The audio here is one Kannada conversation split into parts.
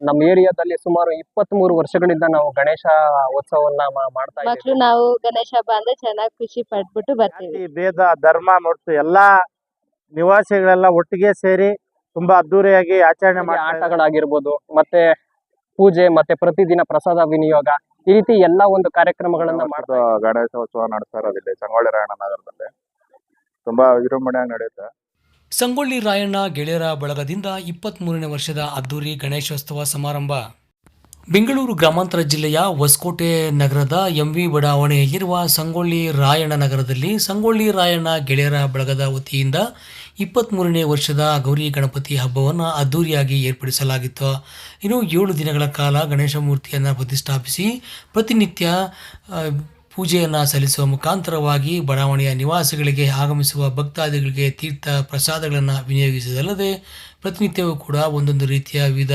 ನಮ್ಮ ಏರಿಯಾದಲ್ಲಿ ಸುಮಾರು ಇಪ್ಪತ್ತ್ ಮೂರು ವರ್ಷಗಳಿಂದ ನಾವು ಗಣೇಶ ಉತ್ಸವವನ್ನ ಮಾ- ಮಾಡ್ತಾ ಇದ್ದೀವಿ. ನಾವು ಗಣೇಶ ಹಬ್ಬ ಅಂದ್ರೆ ಚೆನ್ನಾಗಿ ಖುಷಿ ಪಟ್ಬಿಟ್ಟು ಬರ್ತೀವಿ. ಜಾತಿ ಭೇದ ಧರ್ಮ ಮತ್ತು ಎಲ್ಲಾ ನಿವಾಸಿಗಳೆಲ್ಲ ಒಟ್ಟಿಗೆ ಸೇರಿ ತುಂಬಾ ಅದ್ದೂರಿಯಾಗಿ ಆಚರಣೆ ಮಾಡಿ ಆಟಗಳಾಗಿರಬಹುದು ಆಟಗಳಾಗಿರ್ಬೋದು ಮತ್ತೆ ಪೂಜೆ ಮತ್ತೆ ಪ್ರತಿದಿನ ಪ್ರಸಾದ ವಿನಿಯೋಗ ಈ ರೀತಿ ಎಲ್ಲಾ ಒಂದು ಕಾರ್ಯಕ್ರಮಗಳನ್ನ ಮಾಡ್ತಾ ಗಣೇಶೋತ್ಸವ ನಡೆಸ್ತಾ ಇರೋದು ಇಲ್ಲಿ ಸಂಗೊಳ್ಳಿ ರಾಯಣ್ಣ ನಗರದಲ್ಲಿ. ತುಂಬಾ ವಿಜೃಂಭಣೆಯಾಗಿ ನಡೆಯುತ್ತೆ. ಸಂಗೊಳ್ಳಿ ರಾಯಣ್ಣ ಗೆಳೆಯರ ಬಳಗದಿಂದ ಇಪ್ಪತ್ತ್ಮೂರನೇ ವರ್ಷದ ಅದ್ದೂರಿ ಗಣೇಶೋತ್ಸವ ಸಮಾರಂಭ. ಬೆಂಗಳೂರು ಗ್ರಾಮಾಂತರ ಜಿಲ್ಲೆಯ ಹೊಸಕೋಟೆ ನಗರದ ಎಂವಿ ಬಡಾವಣೆಯಲ್ಲಿರುವ ಸಂಗೊಳ್ಳಿ ರಾಯಣ್ಣ ನಗರದಲ್ಲಿ ಸಂಗೊಳ್ಳಿ ರಾಯಣ್ಣ ಗೆಳೆಯರ ಬಳಗದ ವತಿಯಿಂದ ಇಪ್ಪತ್ತ್ಮೂರನೇ ವರ್ಷದ ಗೌರಿ ಗಣಪತಿ ಹಬ್ಬವನ್ನು ಅದ್ದೂರಿಯಾಗಿ ಏರ್ಪಡಿಸಲಾಗಿತ್ತು. ಇನ್ನು ಏಳು ದಿನಗಳ ಕಾಲ ಗಣೇಶ ಮೂರ್ತಿಯನ್ನು ಪ್ರತಿಷ್ಠಾಪಿಸಿ ಪ್ರತಿನಿತ್ಯ ಪೂಜೆಯನ್ನು ಸಲ್ಲಿಸುವ ಮುಖಾಂತರವಾಗಿ ಬಡಾವಣೆಯ ನಿವಾಸಿಗಳಿಗೆ ಆಗಮಿಸುವ ಭಕ್ತಾದಿಗಳಿಗೆ ತೀರ್ಥ ಪ್ರಸಾದಗಳನ್ನು ವಿನಿಯೋಗಿಸುವುದಲ್ಲದೆ ಪ್ರತಿನಿತ್ಯವೂ ಕೂಡ ಒಂದೊಂದು ರೀತಿಯ ವಿವಿಧ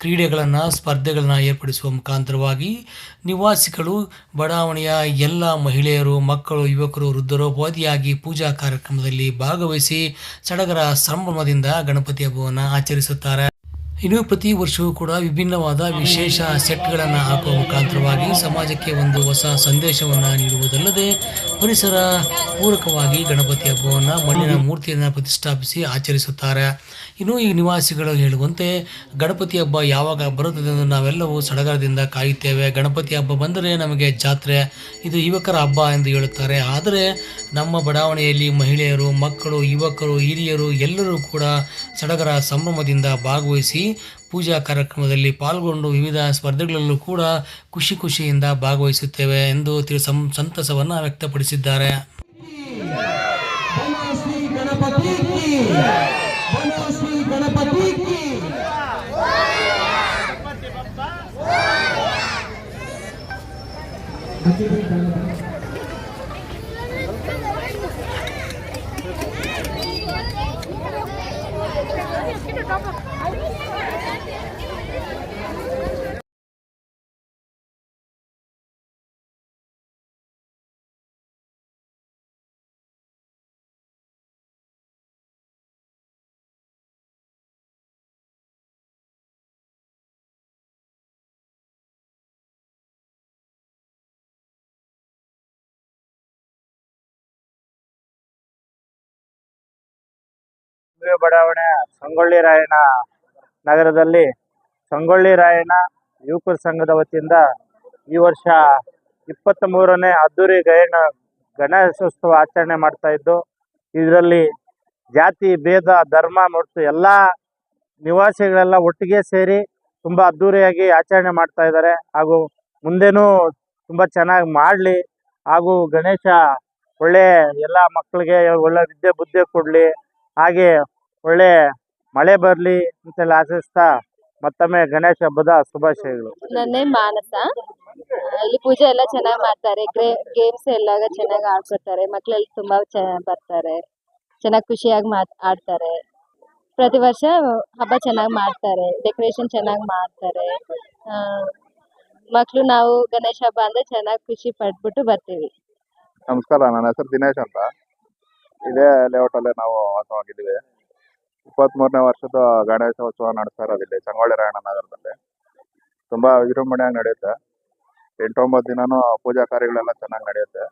ಕ್ರೀಡೆಗಳನ್ನು, ಸ್ಪರ್ಧೆಗಳನ್ನು ಏರ್ಪಡಿಸುವ ಮುಖಾಂತರವಾಗಿ ನಿವಾಸಿಗಳು, ಬಡಾವಣೆಯ ಎಲ್ಲ ಮಹಿಳೆಯರು, ಮಕ್ಕಳು, ಯುವಕರು ವೃದ್ಧರೋಪಾದಿಯಾಗಿ ಪೂಜಾ ಕಾರ್ಯಕ್ರಮದಲ್ಲಿ ಭಾಗವಹಿಸಿ ಸಡಗರ ಸಂಭ್ರಮದಿಂದ ಗಣಪತಿ ಹಬ್ಬವನ್ನು ಆಚರಿಸುತ್ತಾರೆ. ಇನ್ನು ಪ್ರತಿ ವರ್ಷವೂ ಕೂಡ ವಿಭಿನ್ನವಾದ ವಿಶೇಷ ಸೆಟ್ಗಳನ್ನು ಹಾಕುವ ಮುಖಾಂತರವಾಗಿ ಸಮಾಜಕ್ಕೆ ಒಂದು ಹೊಸ ಸಂದೇಶವನ್ನು ನೀಡುವುದಲ್ಲದೆ ಪರಿಸರ ಪೂರಕವಾಗಿ ಗಣಪತಿ ಹಬ್ಬವನ್ನು ಮಣ್ಣಿನ ಮೂರ್ತಿಯನ್ನು ಪ್ರತಿಷ್ಠಾಪಿಸಿ ಆಚರಿಸುತ್ತಾರೆ. ಇನ್ನು ಈ ನಿವಾಸಿಗಳು ಹೇಳುವಂತೆ, ಗಣಪತಿ ಹಬ್ಬ ಯಾವಾಗ ಬರುತ್ತದೆ ಎಂದು ನಾವೆಲ್ಲವೂ ಸಡಗರದಿಂದ ಕಾಯುತ್ತೇವೆ. ಗಣಪತಿ ಹಬ್ಬ ಬಂದರೆ ನಮಗೆ ಜಾತ್ರೆ, ಇದು ಯುವಕರ ಹಬ್ಬ ಎಂದು ಹೇಳುತ್ತಾರೆ. ಆದರೆ ನಮ್ಮ ಬಡಾವಣೆಯಲ್ಲಿ ಮಹಿಳೆಯರು, ಮಕ್ಕಳು, ಯುವಕರು, ಹಿರಿಯರು ಎಲ್ಲರೂ ಕೂಡ ಸಡಗರ ಸಂಭ್ರಮದಿಂದ ಭಾಗವಹಿಸಿ ಪೂಜಾ ಕಾರ್ಯಕ್ರಮದಲ್ಲಿ ಪಾಲ್ಗೊಂಡು ವಿವಿಧ ಸ್ಪರ್ಧೆಗಳಲ್ಲೂ ಕೂಡ ಖುಷಿ ಖುಷಿಯಿಂದ ಭಾಗವಹಿಸುತ್ತೇವೆ ಎಂದು ತಿಳಿ ಸಂತಸವನ್ನು ವ್ಯಕ್ತಪಡಿಸಿದ್ದಾರೆ. ಶ್ರೀ ಗಣಪತಿ ಕಿ ಬನೋ ಶ್ರೀ ಗಣಪತಿ ಕಿ ರೈಲ್ವೆ ಬಡಾವಣೆ ಸಂಗೊಳ್ಳಿ ರಾಯಣ್ಣ ನಗರದಲ್ಲಿ. ಸಂಗೊಳ್ಳಿ ರಾಯಣ್ಣ ಯುವಕರ ಸಂಘದ ವತಿಯಿಂದ ಈ ವರ್ಷ ಇಪ್ಪತ್ತ್ ಮೂರನೇ ಅದ್ದೂರಿ ಗಯಣ ಗಣೇಶೋತ್ಸವ ಆಚರಣೆ ಮಾಡ್ತಾ ಇದ್ದು, ಇದರಲ್ಲಿ ಜಾತಿ, ಭೇದ, ಧರ್ಮ ಮತ್ತು ಎಲ್ಲ ನಿವಾಸಿಗಳೆಲ್ಲ ಒಟ್ಟಿಗೆ ಸೇರಿ ತುಂಬಾ ಅದ್ದೂರಿಯಾಗಿ ಆಚರಣೆ ಮಾಡ್ತಾ ಇದ್ದಾರೆ. ಹಾಗೂ ಮುಂದೆನೂ ತುಂಬಾ ಚೆನ್ನಾಗಿ ಮಾಡಲಿ. ಹಾಗೂ ಗಣೇಶ ಒಳ್ಳೆ ಎಲ್ಲ ಮಕ್ಕಳಿಗೆ ಒಳ್ಳೆ ವಿದ್ಯೆ ಬುದ್ಧಿ ಕೊಡಲಿ. ಹಾಗೆ ಒಳ್ಳೆ ಮಳೆ ಬರಲಿ ಅಂತೆಲ್ಲ ಆಶಿಸ್ತಾ ಮತ್ತೊಮ್ಮೆ ಗಣೇಶ ಹಬ್ಬದ ಶುಭಾಶಯಗಳು. ನನ್ನ ನೇಮ್ ಮಾನಸ. ಇಲ್ಲಿ ಪೂಜೆ ಎಲ್ಲ ಚೆನ್ನಾಗಿ ಮಾಡ್ತಾರೆ. ಗೇಮ್ಸ್ ಎಲ್ಲ ಚೆನ್ನಾಗಿ ಆಡ್ಕೊತಾರೆ. ಮಕ್ಕಳೆಲ್ಲ ತುಂಬಾ ಚೆನ್ನಾಗಿ ಬರ್ತಾರೆ. ಚೆನ್ನಾಗಿ ಖುಷಿಯಾಗಿ ಮಾತ್ ಆಡ್ತಾರೆ. ಪ್ರತಿ ವರ್ಷ ಹಬ್ಬ ಚೆನ್ನಾಗಿ ಮಾಡ್ತಾರೆ. ಡೆಕೋರೇಷನ್ ಚೆನ್ನಾಗಿ ಮಾಡ್ತಾರೆ. ಆ, ಮಕ್ಳು ನಾವು ಗಣೇಶ ಹಬ್ಬ ಅಂದ್ರೆ ಚೆನ್ನಾಗಿ ಖುಷಿ ಪಟ್ಬಿಟ್ಟು ಬರ್ತೀವಿ. ನಮಸ್ಕಾರ. ನನ್ನ ಹೆಸರು ದಿನೇಶ್ ಅಂತ. ಇದೇ ಲೇಔಟ್ ಅಲ್ಲೇ ನಾವು ವಾಸವಾಗಿದ್ದೀವಿ. ಇಪ್ಪತ್ತ್ ಮೂರನೇ ವರ್ಷದ ಗಣೇಶೋತ್ಸವ ನಡೆಸ್ತಾ ಇರೋದು ಇಲ್ಲಿ ಸಂಗೊಳ್ಳಿ ರಾಯಣ್ಣ ನಗರದಲ್ಲಿ. ತುಂಬಾ ವಿಜೃಂಭಣೆಯಾಗಿ ನಡೆಯುತ್ತೆ. ಎಂಟೊಂಬತ್ತು ದಿನಾನು ಪೂಜಾ ಕಾರ್ಯಗಳೆಲ್ಲ ಚೆನ್ನಾಗಿ ನಡೆಯುತ್ತೆ.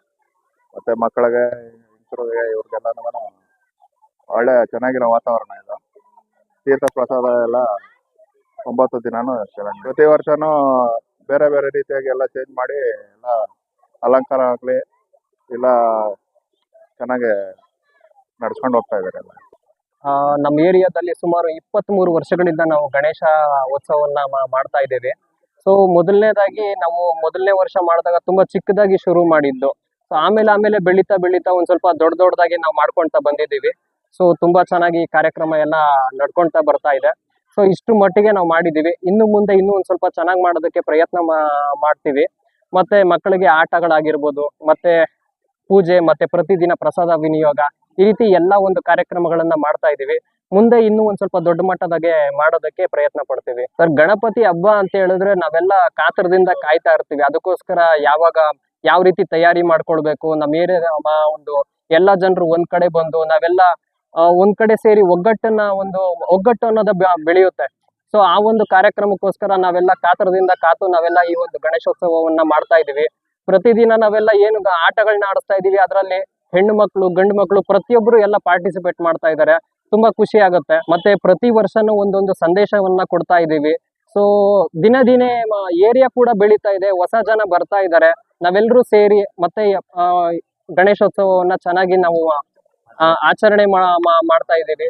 ಮತ್ತೆ ಮಕ್ಕಳಿಗೆ, ಹೆಂಗಸರಿಗೆ ಇವ್ರಿಗೆಲ್ಲನೂ ಒಳ್ಳೆ ಚೆನ್ನಾಗಿರೋ ವಾತಾವರಣ ಇದು. ತೀರ್ಥ ಪ್ರಸಾದ ಎಲ್ಲ ಒಂಬತ್ತು ದಿನಾನು ಚೆನ್ನಾಗಿ ಪ್ರತಿ ವರ್ಷನೂ ಬೇರೆ ಬೇರೆ ರೀತಿಯಾಗಿ ಎಲ್ಲ ಚೇಂಜ್ ಮಾಡಿ ಎಲ್ಲ ಅಲಂಕಾರ ಆಗಲಿ ಇಲ್ಲ ಚೆನ್ನಾಗೆ ನಡ್ಸ್ಕೊಂಡು ಹೋಗ್ತಾ ಇದ್ದಾರೆ ಎಲ್ಲ. ನಮ್ಮ ಏರಿಯಾದಲ್ಲಿ ಸುಮಾರು ಇಪ್ಪತ್ತ್ ಮೂರು ವರ್ಷಗಳಿಂದ ನಾವು ಗಣೇಶ ಉತ್ಸವವನ್ನ ಮಾಡ್ತಾ ಇದ್ದೇವೆ. ಸೊ ಮೊದಲನೇದಾಗಿ ನಾವು ಮೊದಲನೇ ವರ್ಷ ಮಾಡಿದಾಗ ತುಂಬಾ ಚಿಕ್ಕದಾಗಿ ಶುರು ಮಾಡಿದ್ದು. ಸೊ ಆಮೇಲೆ ಆಮೇಲೆ ಬೆಳೀತಾ ಬೆಳೀತಾ ಒಂದ್ ಸ್ವಲ್ಪ ದೊಡ್ಡ ದೊಡ್ಡದಾಗಿ ನಾವು ಮಾಡ್ಕೊಂತ ಬಂದಿದ್ದೀವಿ. ಸೊ ತುಂಬಾ ಚೆನ್ನಾಗಿ ಕಾರ್ಯಕ್ರಮ ಎಲ್ಲ ನಡ್ಕೊಂತ ಬರ್ತಾ ಇದೆ. ಸೊ ಇಷ್ಟು ಮಟ್ಟಿಗೆ ನಾವು ಮಾಡಿದ್ದೀವಿ. ಇನ್ನು ಮುಂದೆ ಇನ್ನೂ ಒಂದ್ ಸ್ವಲ್ಪ ಚೆನ್ನಾಗಿ ಮಾಡೋದಕ್ಕೆ ಪ್ರಯತ್ನ ಮಾಡ್ತೀವಿ. ಮತ್ತೆ ಮಕ್ಕಳಿಗೆ ಆಟಗಳಾಗಿರ್ಬೋದು, ಮತ್ತೆ ಪೂಜೆ, ಮತ್ತೆ ಪ್ರತಿದಿನ ಪ್ರಸಾದ ವಿನಿಯೋಗ ಈ ರೀತಿ ಎಲ್ಲ ಒಂದು ಕಾರ್ಯಕ್ರಮಗಳನ್ನ ಮಾಡ್ತಾ ಇದೀವಿ ಮುಂದೆ ಇನ್ನೂ ಒಂದ್ ಸ್ವಲ್ಪ ದೊಡ್ಡ ಮಟ್ಟದಾಗೆ ಮಾಡೋದಕ್ಕೆ ಪ್ರಯತ್ನ ಪಡ್ತೀವಿ. ಸರ್, ಗಣಪತಿ ಹಬ್ಬ ಅಂತ ಹೇಳಿದ್ರೆ ನಾವೆಲ್ಲ ಕಾತರದಿಂದ ಕಾಯ್ತಾ ಇರ್ತೀವಿ. ಅದಕ್ಕೋಸ್ಕರ ಯಾವಾಗ ಯಾವ ರೀತಿ ತಯಾರಿ ಮಾಡ್ಕೊಳ್ಬೇಕು, ನಮ್ಮ ಏರಿಯಾ ಒಂದು ಎಲ್ಲಾ ಜನರು ಒಂದ್ ಕಡೆ ಬಂದು ನಾವೆಲ್ಲ ಒಂದ್ ಕಡೆ ಸೇರಿ ಒಗ್ಗಟ್ಟನ್ನ ಒಂದು, ಒಗ್ಗಟ್ಟು ಅನ್ನೋದ ಬೆಳೆಯುತ್ತೆ. ಸೊ, ಆ ಒಂದು ಕಾರ್ಯಕ್ರಮಕ್ಕೋಸ್ಕರ ನಾವೆಲ್ಲ ಕಾತರದಿಂದ ಕಾತು ನಾವೆಲ್ಲ ಈ ಒಂದು ಗಣೇಶೋತ್ಸವವನ್ನ ಮಾಡ್ತಾ ಇದೀವಿ ಪ್ರತಿದಿನ ನಾವೆಲ್ಲ ಏನು ಆಟಗಳನ್ನ ಆಡಿಸ್ತಾ ಇದೀವಿ ಅದರಲ್ಲಿ ಹೆಣ್ಣು ಮಕ್ಕಳು, ಗಂಡು ಮಕ್ಕಳು ಪ್ರತಿಯೊಬ್ಬರು ಎಲ್ಲ ಪಾರ್ಟಿಸಿಪೇಟ್ ಮಾಡ್ತಾ ಇದ್ದಾರೆ. ತುಂಬಾ ಖುಷಿ ಆಗುತ್ತೆ. ಮತ್ತೆ ಪ್ರತಿ ವರ್ಷನೂ ಒಂದೊಂದು ಸಂದೇಶವನ್ನ ಕೊಡ್ತಾ ಇದ್ದೀವಿ. ಸೊ ದಿನ ದಿನೇ ಏರಿಯಾ ಕೂಡ ಬೆಳೀತಾ ಇದೆ. ಹೊಸ ಜನ ಬರ್ತಾ ಇದ್ದಾರೆ. ನಾವೆಲ್ಲರೂ ಸೇರಿ ಮತ್ತೆ ಗಣೇಶೋತ್ಸವವನ್ನ ಚೆನ್ನಾಗಿ ನಾವು ಆಚರಣೆ ಮಾಡ್ತಾ ಇದ್ದೀವಿ.